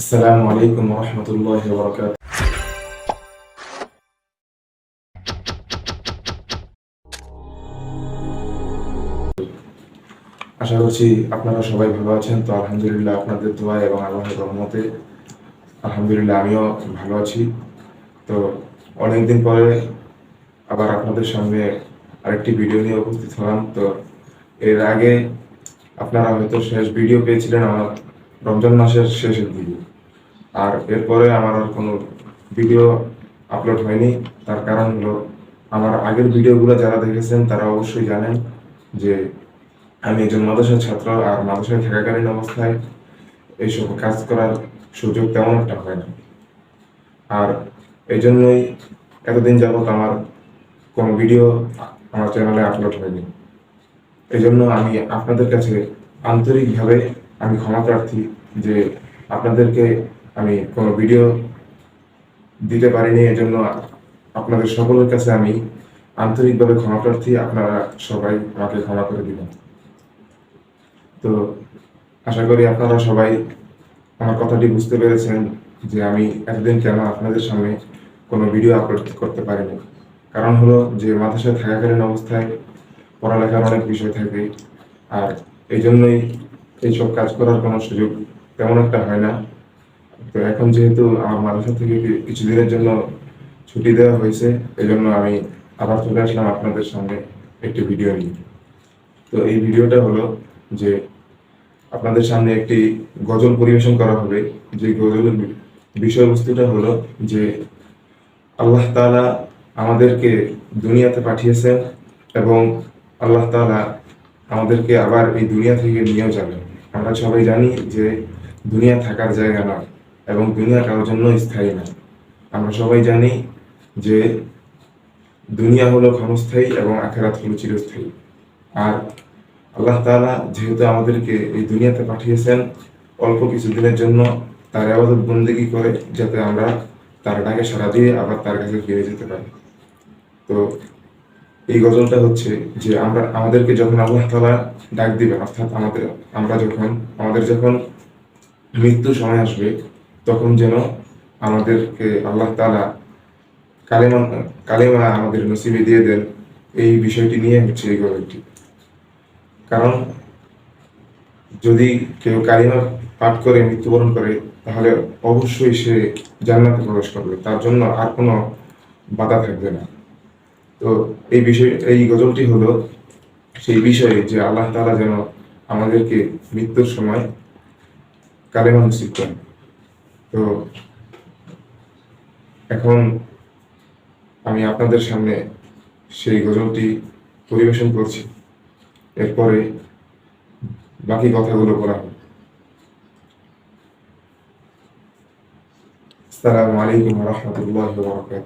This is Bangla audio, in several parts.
আসসালামু আলাইকুম রহমতুল্লাহ বরকাত আশা করছি আপনারা সবাই ভালো আছেন, তো আলহামদুলিল্লাহ আপনাদের দোয়া এবং আল্লাহের রহমতে আলহামদুলিল্লাহ আমিও ভালো আছি। তো অনেকদিন পরে আবার আপনাদের সামনে আরেকটি ভিডিও নিয়ে উপস্থিত হলাম। তো এর আগে আপনারা হয়তো শেষ ভিডিও পেয়েছিলেন আমার রমজান মাসের শেষের দিকে। আর এরপরে আমার আর কোনো ভিডিও আপলোড হয়নি। তার কারণ হলো, আমার আগের ভিডিওগুলো যারা দেখেছেন, তারা অবশ্যই জানেন যে আমি একজন মাদ্রাসার ছাত্র আর মাদ্রাসায় থাকাকালীন অবস্থায় এইসব কাজ করার সুযোগ তেমন একটা হয় না। আর এই জন্যই এতদিন যাবত আমার কোনো ভিডিও আমার চ্যানেলে আপলোড হয়নি। এই জন্য আমি আপনাদের কাছে আন্তরিকভাবে আমি ক্ষমা প্রার্থী যে আপনাদেরকে আমি কোনো ভিডিও দিতে পারিনি, এজন্য আপনাদের সকলের কাছে আমি আন্তরিকভাবে ক্ষমা প্রার্থী, আপনারা সবাই আমাকে ক্ষমা করে দিবেন। তো আশা করি আপনারা সবাই আমার কথাটি বুঝতে পেরেছেন যে আমি এতদিন কেন আপনাদের সামনে কোনো ভিডিও আপলোড করতে পারিনি। কারণ হলো যে মাদ্রাসায় থাকাকালীন অবস্থায় পড়ালেখার অনেক বিষয় থাকে, আর এই জন্যই এইসব কাজ করার কোনো সুযোগ তেমন একটা হয় না। তো এখন যেহেতু আমার মাদ্রাসা থেকে কিছুদিনের জন্য ছুটি দেওয়া হয়েছে এই জন্য আমি আবার চলে আসলাম আপনাদের সামনে একটি ভিডিও নিয়ে। তো এই ভিডিওটা হলো যে আপনাদের সামনে একটি গজল পরিবেশন করা হবে। যে গজলের বিষয়বস্তুটা হলো যে আল্লাহ তালা আমাদেরকে দুনিয়াতে পাঠিয়েছেন এবং আল্লাহ তাআলা আমাদেরকে আবার এই দুনিয়া থেকে নিয়েও যাবেন। আমরা সবাই জানি যে দুনিয়া থাকার জায়গা নয়। এবং দুনিয়া কারোর জন্য স্থায়ী নয় আমরা সবাই জানি যে দুনিয়া হলো ক্ষণস্থায়ী এবং আখেরাত হলো চিরস্থায়ী। আর আল্লাহ তাআলা যেহেতু আমাদেরকে এই দুনিয়াতে পাঠিয়েছেন, অল্প কিছু দিনের জন্য তার আবাদত বন্দেগী করে যাতে আমরা তার ডাকে সারা দিয়ে আবার তার কাছে ফিরে যেতে পারি। তো এই গজলটা হচ্ছে যে আমরা, আমাদেরকে যখন আল্লাহ তাআলা ডাক দিবেন অর্থাৎ আমাদের, আমরা যখন, আমাদের যখন মৃত্যু সময় আসবে তখন যেন আমাদেরকে আল্লাহ তাআলা কালেমা কালেমা আমাদের নসিবে দিয়ে দেন। এই বিষয়টি নিয়ে হচ্ছে এই গজলটি কারণ যদি কেউ কালিমা পাঠ করে, মৃত্যুবরণ করে, তাহলে অবশ্যই সে জান্নাতে প্রবেশ করবে। তার জন্য আর কোনো বাধা থাকবে না। তো এই বিষয়, এই গজলটি হলো সেই বিষয়ে যে আল্লাহ তাআলা যেন আমাদেরকে মৃত্যুর সময় কালেমা নসিব করেন। তো এখন আমি আপনাদের সামনে সেই গজলটি পরিবেশন করছি। এরপরে বাকি কথাগুলো বলা হবে। আসসালামু আলাইকুম রহমতুল্লাহ বরকাত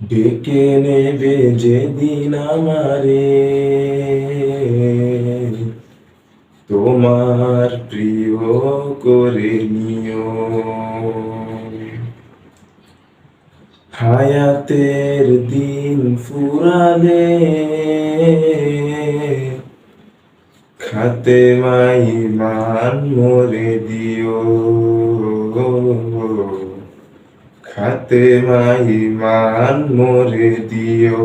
ডেকে নেবে যেদিন আমারে তোমার প্রিয় করে নিও। হায়াতের দিন ফুরালে খাতে মাই মান মরে দিও। খাতে মাই মান মরে দিও।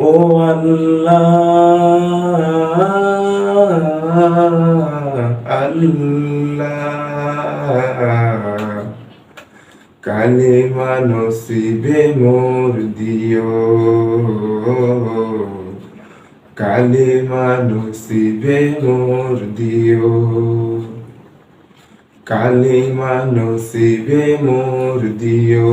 ও আল্লাহ আল্লাহ। কালে মানসিবে মোর দিও। কালে মানসিবে মোর দিও। কালে মানসিবে মোর দিও।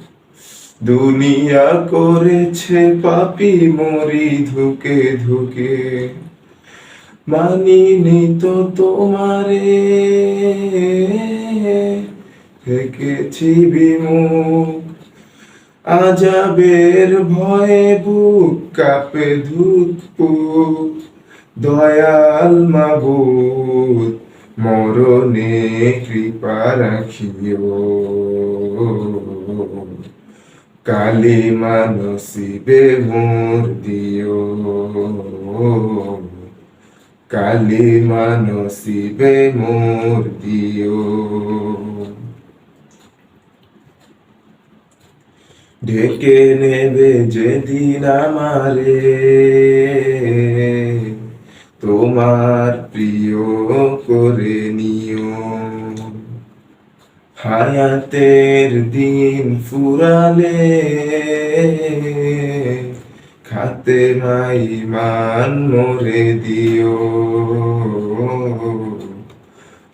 দুনিয়া করেছে পাপি মরি ধুকে ধুকে। মানিনি তো তোমারে। থেকেছি বিমুখ। আজাবের ভয়ে বুক কাপে ধুক দয়াল মাবুদ মরণে কৃপা রাখিও। কালী মানসিবে মোর দিও। কালী মানসিবে মোর দিও। ডেকে নেবে যেদিন আমারে, তোমার প্রিয় করে। হায়াতের দিন ফুরালে, খাতে মাই মান মোরে দিও।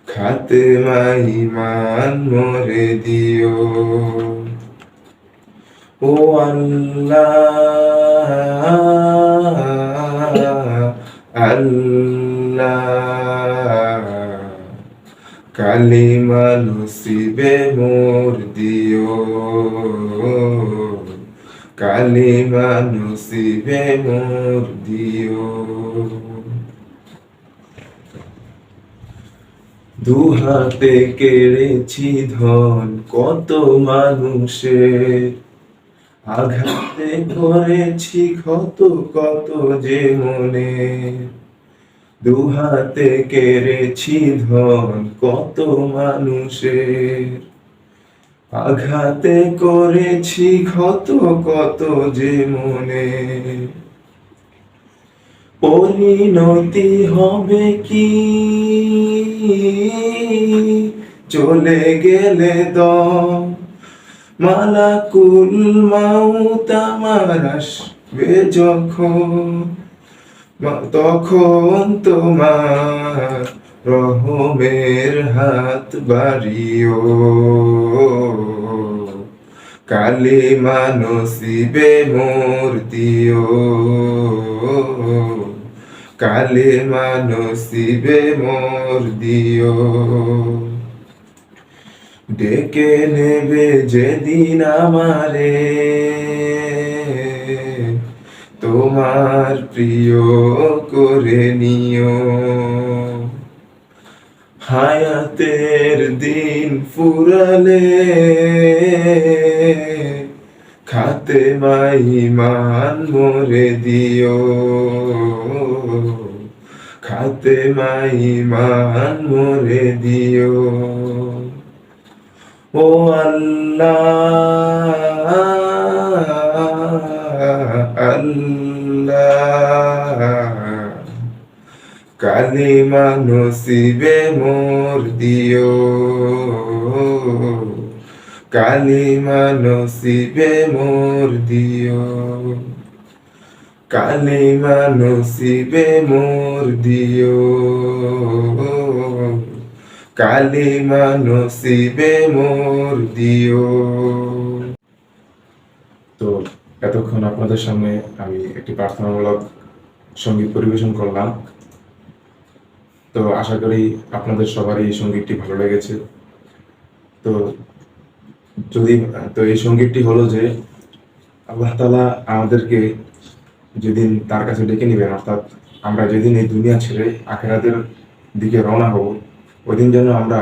খাতে মাই মান মোরে দিও। ও আল্লাহ আল্লাহ। কালিমা নসিবে মোর দিও। কালিমা নসিবে মোর দিও। দুহাতে কেড়েছি ধন কত মানুষের আঘাতে করেছি ক্ষত কত যে মনে। দুহাতে কেড়েছি ধন কত মানুষের। আঘাতে করেছি ক্ষত কত যে মনে পরিণতি হবে কি? চলে গেলে দম। মালাকুল মাউত আমার যখন। তখন তোমার রহমের হাত বাড়িও। কালী মানসিবে মোর দিও। কালী মানসিবে মোর দিও। ডেকে নেবে যেদিন আমারে তোমার প্রিয় করে নিও। হায়াতের দিন ফুরালে খাতে মাই মান মোরে দিও। খাতে মাই মান মোরে দিও। ও আল্লাহ আল্লাহ কালিমা নসিবে মোর দিও। কালিমা নসিবে মোর দিও। কালিমা নসিবে মোর দিও। কালিমা নসিবে মোর দিও। তো এতক্ষণ আপনাদের সামনে আমি একটি প্রার্থনামূলক সংগীত পরিবেশন করলাম। তো আশা করি আপনাদের সবারই এই সঙ্গীতটি ভালো লেগেছে। তো যদি, তো এই সঙ্গীতটি হলো যে, আল্লাহ তালা আমাদেরকে যেদিন তার কাছে ডেকে নেবেন, অর্থাৎ আমরা যেদিন এই দুনিয়া ছেড়ে আখেরাতের দিকে রওনা হব ওই দিন যেন আমরা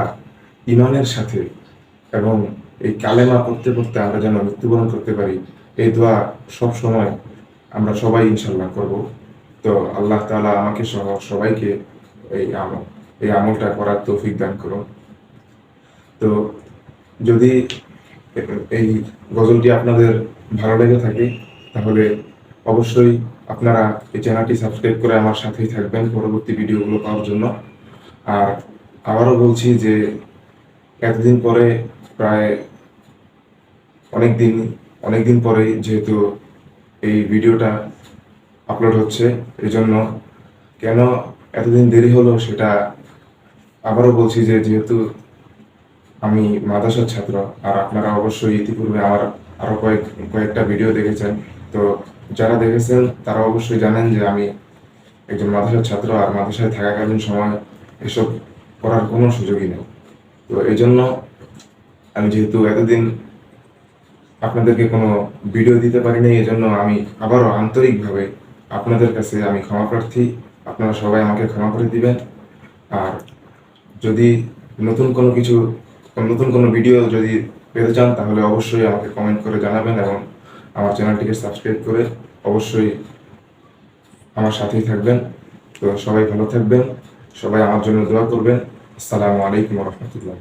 ইমানের সাথে এবং এই কালেমা পড়তে পড়তে আমরা যেন মৃত্যুবরণ করতে পারি এই দোয়া সব সময় আমরা সবাই ইনশাল্লাহ করব। তো আল্লাহ তাআলা আমাকে সহ সবাইকে এই আমল, এই আমলটা করার তৌফিক দান করুন। তো যদি এই গজলটি আপনাদের ভালো লেগে থাকে, তাহলে অবশ্যই আপনারা এই চ্যানেলটি সাবস্ক্রাইব করে আমার সাথেই থাকবেন পরবর্তী ভিডিওগুলো পাওয়ার জন্য। আর আবারও বলছি যে এতদিন পরে প্রায় অনেক দিন অনেক দিন পরেই যেহেতু এই ভিডিওটা আপলোড হচ্ছে এই জন্য কেন এতদিন দেরি হলো সেটা আবারও বলছি যে যেহেতু আমি মাদ্রাসার ছাত্র, আর আপনারা অবশ্যই ইতিপূর্বে আমার আরও কয়েক, কয়েকটা ভিডিও দেখেছেন। তো যারা দেখেছেন, তারা অবশ্যই জানেন যে আমি একজন মাদ্রাসার ছাত্র, আর মাদ্রাসায় থাকাকালীন সময় এসব করার কোনো সুযোগই নেই। তো এই জন্য আমি যেহেতু এতদিন আপনাদেরকে কোনো ভিডিও দিতে পারিনি এই জন্য আমি আবারও আন্তরিকভাবে আপনাদের কাছে আমি ক্ষমা প্রার্থী। আপনারা সবাই আমাকে ক্ষমা করে দিবেন। আর যদি নতুন কোনো কিছু, নতুন কোনো ভিডিও যদি পেতে চান, তাহলে অবশ্যই আমাকে কমেন্ট করে জানাবেন এবং আমার চ্যানেলটিকে সাবস্ক্রাইব করে অবশ্যই আমার সাথেই থাকবেন। তো সবাই ভালো থাকবেন, সবাই আমার জন্য দোয়া করবেন। আসসালামু আলাইকুম রহমতুল্লাহ